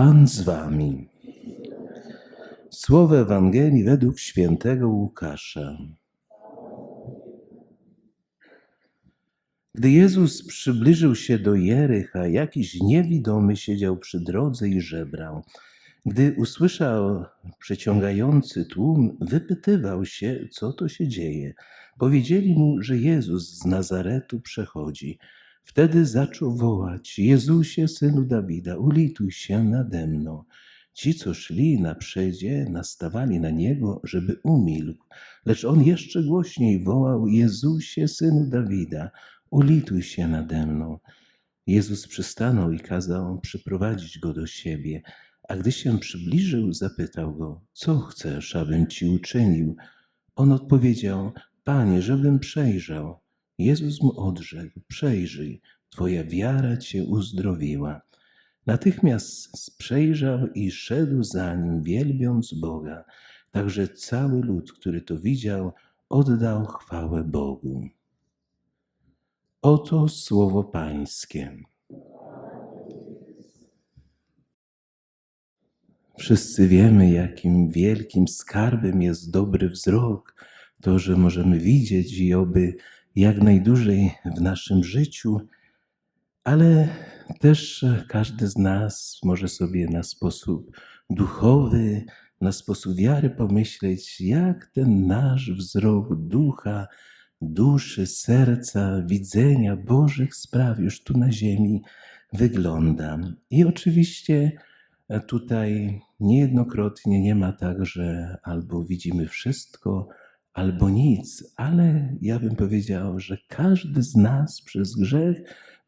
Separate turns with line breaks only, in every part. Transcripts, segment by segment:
Pan z wami. Słowo Ewangelii według świętego Łukasza. Gdy Jezus przybliżył się do Jericha, jakiś niewidomy siedział przy drodze i żebrał. Gdy usłyszał przeciągający tłum, wypytywał się, co to się dzieje. Powiedzieli mu, że Jezus z Nazaretu przechodzi. Wtedy zaczął wołać: Jezusie, synu Dawida, ulituj się nade mną. Ci, co szli na przedzie, nastawali na niego, żeby umilkł, lecz on jeszcze głośniej wołał: Jezusie, synu Dawida, ulituj się nade mną. Jezus przystanął i kazał przyprowadzić go do siebie. A gdy się przybliżył, zapytał go: Co chcesz, abym ci uczynił? On odpowiedział: Panie, żebym przejrzał. Jezus mu odrzekł: Przejrzyj, twoja wiara cię uzdrowiła. Natychmiast przejrzał i szedł za nim, wielbiąc Boga. Także cały lud, który to widział, oddał chwałę Bogu. Oto słowo Pańskie. Wszyscy wiemy, jakim wielkim skarbem jest dobry wzrok, to, że możemy widzieć i oby jak najdłużej w naszym życiu, ale też każdy z nas może sobie na sposób duchowy, na sposób wiary pomyśleć, jak ten nasz wzrok ducha, duszy, serca, widzenia Bożych spraw już tu na ziemi wygląda. I oczywiście tutaj niejednokrotnie nie ma tak, że albo widzimy wszystko, albo nic, ale ja bym powiedział, że każdy z nas przez grzech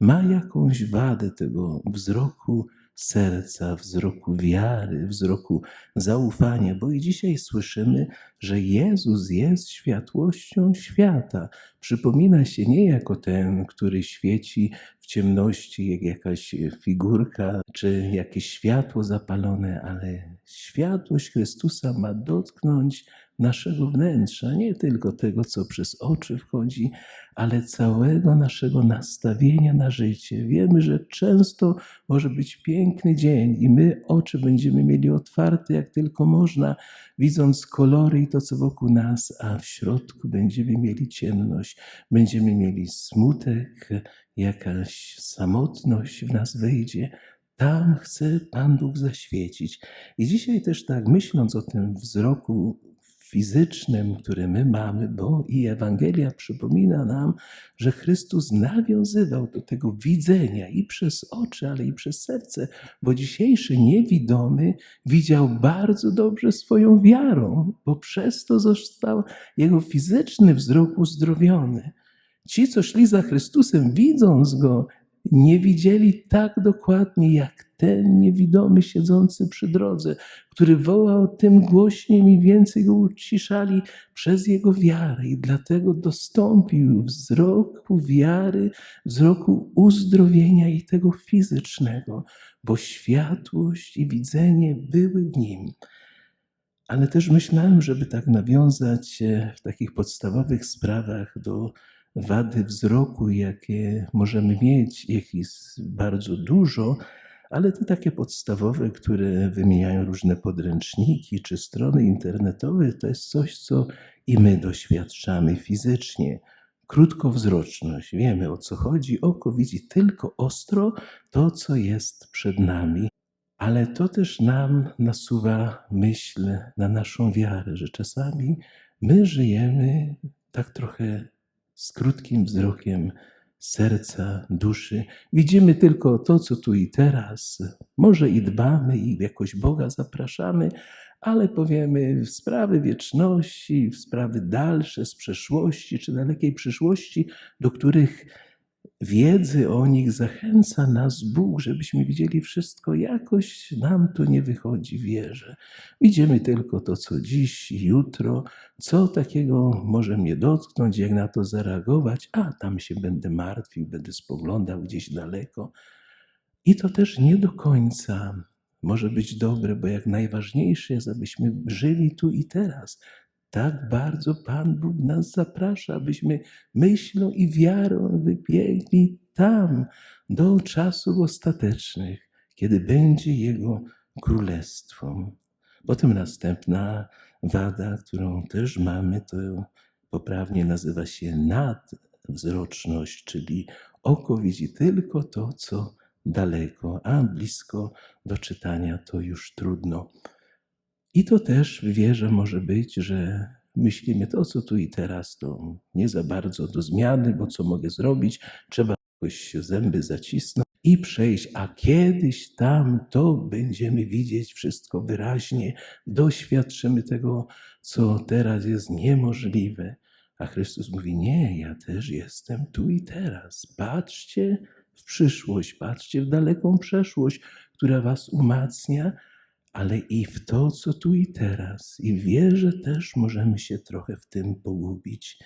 ma jakąś wadę tego wzroku serca, wzroku wiary, wzroku zaufania, bo i dzisiaj słyszymy, że Jezus jest światłością świata. Przypomina się nie jako ten, który świeci w ciemności, jak jakaś figurka, czy jakieś światło zapalone, ale światłość Chrystusa ma dotknąć naszego wnętrza, nie tylko tego, co przez oczy wchodzi, ale całego naszego nastawienia na życie. Wiemy, że często może być piękny dzień i my oczy będziemy mieli otwarte jak tylko można, widząc kolory i to, co wokół nas, a w środku będziemy mieli ciemność, będziemy mieli smutek, jakaś samotność w nas wejdzie. Tam chce Pan Bóg zaświecić. I dzisiaj też tak, myśląc o tym wzroku fizycznym, który my mamy, bo i Ewangelia przypomina nam, że Chrystus nawiązywał do tego widzenia i przez oczy, ale i przez serce, bo dzisiejszy niewidomy widział bardzo dobrze swoją wiarą, bo przez to został jego fizyczny wzrok uzdrowiony. Ci, co szli za Chrystusem, widząc go, nie widzieli tak dokładnie jak ten niewidomy siedzący przy drodze, który wołał tym głośniej, i więcej go uciszali przez jego wiarę i dlatego dostąpił wzroku wiary, wzroku uzdrowienia i tego fizycznego, bo światłość i widzenie były w nim. Ale też myślałem, żeby tak nawiązać w takich podstawowych sprawach do wady wzroku, jakie możemy mieć, ich jest bardzo dużo, ale te takie podstawowe, które wymieniają różne podręczniki czy strony internetowe, to jest coś, co i my doświadczamy fizycznie. Krótkowzroczność, wiemy o co chodzi, oko widzi tylko ostro to, co jest przed nami, ale to też nam nasuwa myśl na naszą wiarę, że czasami my żyjemy tak trochę z krótkim wzrokiem serca, duszy. Widzimy tylko to, co tu i teraz. Może i dbamy i jakoś Boga zapraszamy, ale powiemy w sprawy wieczności, w sprawy dalsze z przeszłości czy dalekiej przyszłości, do których wiedzy o nich zachęca nas Bóg, żebyśmy widzieli wszystko, jakoś nam to nie wychodzi w wierze. Widzimy tylko to, co dziś jutro, co takiego może mnie dotknąć, jak na to zareagować, a tam się będę martwił, będę spoglądał gdzieś daleko. I to też nie do końca może być dobre, bo jak najważniejsze jest, abyśmy żyli tu i teraz, tak bardzo Pan Bóg nas zaprasza, abyśmy myślą i wiarą wybiegli tam do czasów ostatecznych, kiedy będzie Jego królestwo. Potem następna wada, którą też mamy, to poprawnie nazywa się nadwzroczność, czyli oko widzi tylko to, co daleko, a blisko do czytania to już trudno. I to też w wierze może być, że myślimy to, co tu i teraz, to nie za bardzo do zmiany, bo co mogę zrobić? Trzeba jakoś zęby zacisnąć i przejść, a kiedyś tam to będziemy widzieć wszystko wyraźnie, doświadczymy tego, co teraz jest niemożliwe. A Chrystus mówi: Nie, ja też jestem tu i teraz. Patrzcie w przyszłość, patrzcie w daleką przeszłość, która was umacnia, ale i w to, co tu i teraz. I wierzę też możemy się trochę w tym pogubić.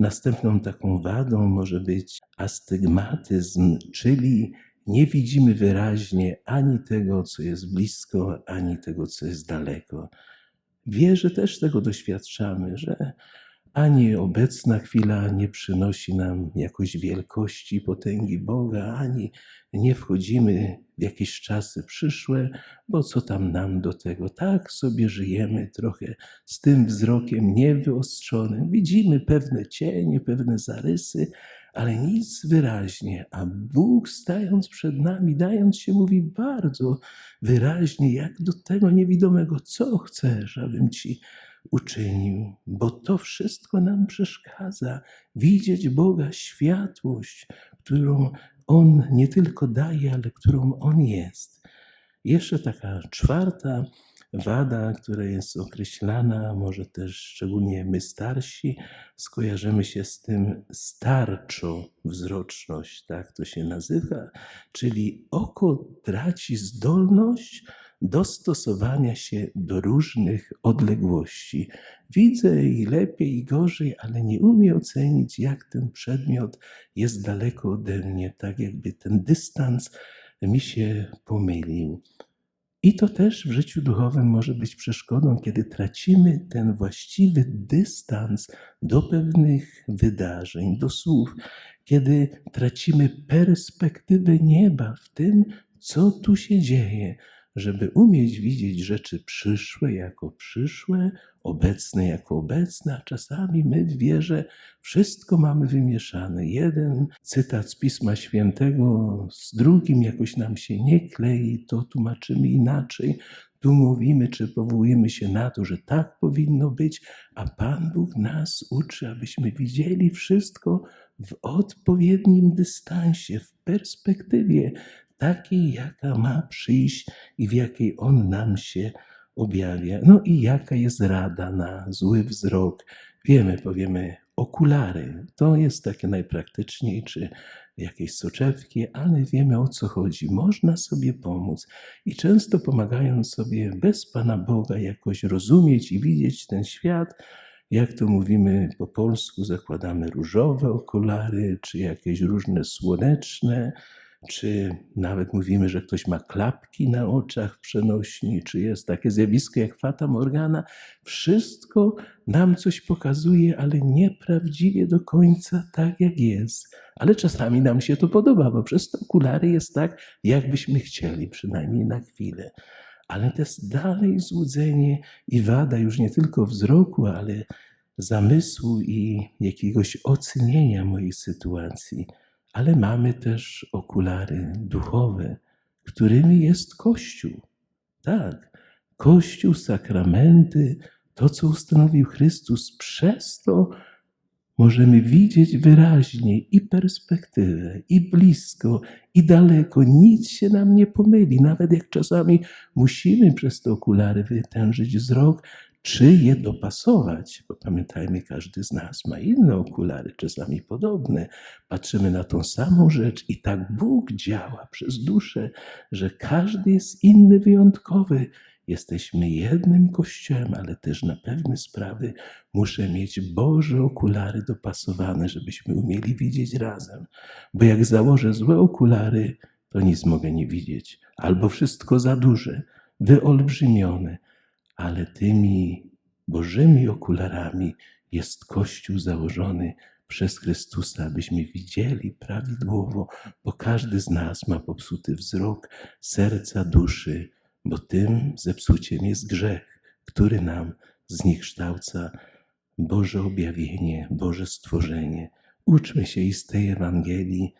Następną taką wadą może być astygmatyzm, czyli nie widzimy wyraźnie ani tego, co jest blisko, ani tego, co jest daleko. Wierzę też tego doświadczamy, że ani obecna chwila nie przynosi nam jakoś wielkości, potęgi Boga, ani nie wchodzimy w jakieś czasy przyszłe, bo co tam nam do tego? Tak sobie żyjemy trochę z tym wzrokiem niewyostrzonym. Widzimy pewne cienie, pewne zarysy, ale nic wyraźnie, a Bóg stając przed nami, dając się mówi bardzo wyraźnie, jak do tego niewidomego, co chcesz, abym ci uczynił, bo to wszystko nam przeszkadza widzieć Boga światłość, którą On nie tylko daje, ale którą On jest. Jeszcze taka czwarta wada, która jest określana, może też szczególnie my starsi, skojarzymy się z tym starczo wzroczność, tak to się nazywa, czyli oko traci zdolność dostosowania się do różnych odległości. Widzę i lepiej, i gorzej, ale nie umiem ocenić, jak ten przedmiot jest daleko ode mnie, tak jakby ten dystans mi się pomylił. I to też w życiu duchowym może być przeszkodą, kiedy tracimy ten właściwy dystans do pewnych wydarzeń, do słów, kiedy tracimy perspektywę nieba w tym, co tu się dzieje żeby umieć widzieć rzeczy przyszłe jako przyszłe, obecne jako obecne, a czasami my w wierze wszystko mamy wymieszane. Jeden cytat z Pisma Świętego z drugim jakoś nam się nie klei, to tłumaczymy inaczej. Tu mówimy, czy powołujemy się na to, że tak powinno być, a Pan Bóg nas uczy, abyśmy widzieli wszystko w odpowiednim dystansie, w perspektywie takiej, jaka ma przyjść i w jakiej On nam się objawia. No i jaka jest rada na zły wzrok? Wiemy, powiemy, okulary. To jest takie najpraktyczniej, czy jakieś soczewki, ale wiemy o co chodzi. Można sobie pomóc i często pomagając sobie bez Pana Boga jakoś rozumieć i widzieć ten świat, jak to mówimy po polsku, zakładamy różowe okulary, czy jakieś różne słoneczne, czy nawet mówimy, że ktoś ma klapki na oczach przenośni, czy jest takie zjawisko jak Fata Morgana, wszystko nam coś pokazuje, ale nieprawdziwie do końca tak jak jest. Ale czasami nam się to podoba, bo przez te okulary jest tak, jakbyśmy chcieli, przynajmniej na chwilę. Ale to jest dalej złudzenie i wada już nie tylko wzroku, ale zamysłu i jakiegoś ocenienia mojej sytuacji ale mamy też okulary duchowe, którymi jest Kościół. Tak, Kościół, sakramenty, to co ustanowił Chrystus, przez to możemy widzieć wyraźnie i perspektywę, i blisko, i daleko. Nic się nam nie pomyli, nawet jak czasami musimy przez te okulary wytężyć wzrok, czy je dopasować, bo pamiętajmy, każdy z nas ma inne okulary, czasami podobne. Patrzymy na tą samą rzecz i tak Bóg działa przez duszę, że każdy jest inny, wyjątkowy. Jesteśmy jednym kościołem, ale też na pewne sprawy muszę mieć Boże okulary dopasowane, żebyśmy umieli widzieć razem. Bo jak założę złe okulary, to nic mogę nie widzieć, albo wszystko za duże, wyolbrzymione ale tymi Bożymi okularami jest Kościół założony przez Chrystusa, abyśmy widzieli prawidłowo, bo każdy z nas ma popsuty wzrok serca, duszy, bo tym zepsuciem jest grzech, który nam zniekształca Boże objawienie, Boże stworzenie. Uczmy się i z tej Ewangelii,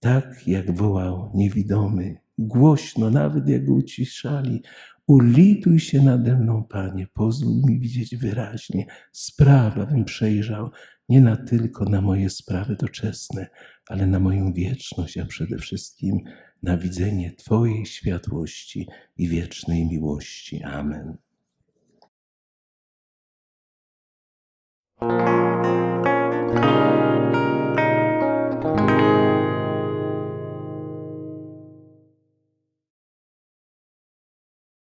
tak jak wołał niewidomy, głośno, nawet jak go uciszali. Ulituj się nade mną, Panie, pozwól mi widzieć wyraźnie. Sprawa bym przejrzał nie na tylko na moje sprawy doczesne, ale na moją wieczność, a przede wszystkim na widzenie Twojej światłości i wiecznej miłości. Amen.